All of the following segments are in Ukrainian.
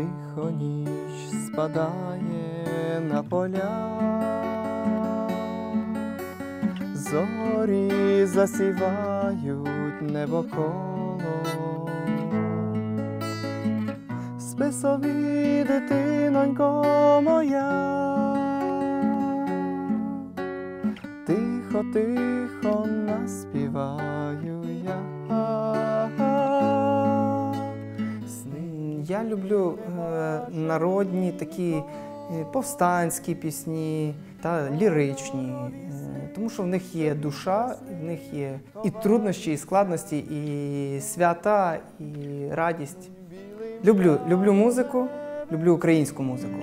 Тихо ніч спадає на поля, зорі засівають небо коло. Спи собі, дитинонько моя, тихо, тихо наспіваю я. Я люблю е, народні такі е, повстанські пісні та ліричні, е, тому що в них є душа, в них є і труднощі, і складності, і свята, і радість. Люблю, люблю музику, люблю українську музику.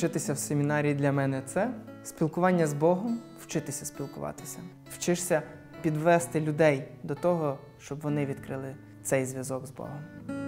Вчитися в семінарії для мене це спілкування з Богом, вчитися спілкуватися. Вчишся підвести людей до того, щоб вони відкрили цей зв'язок з Богом.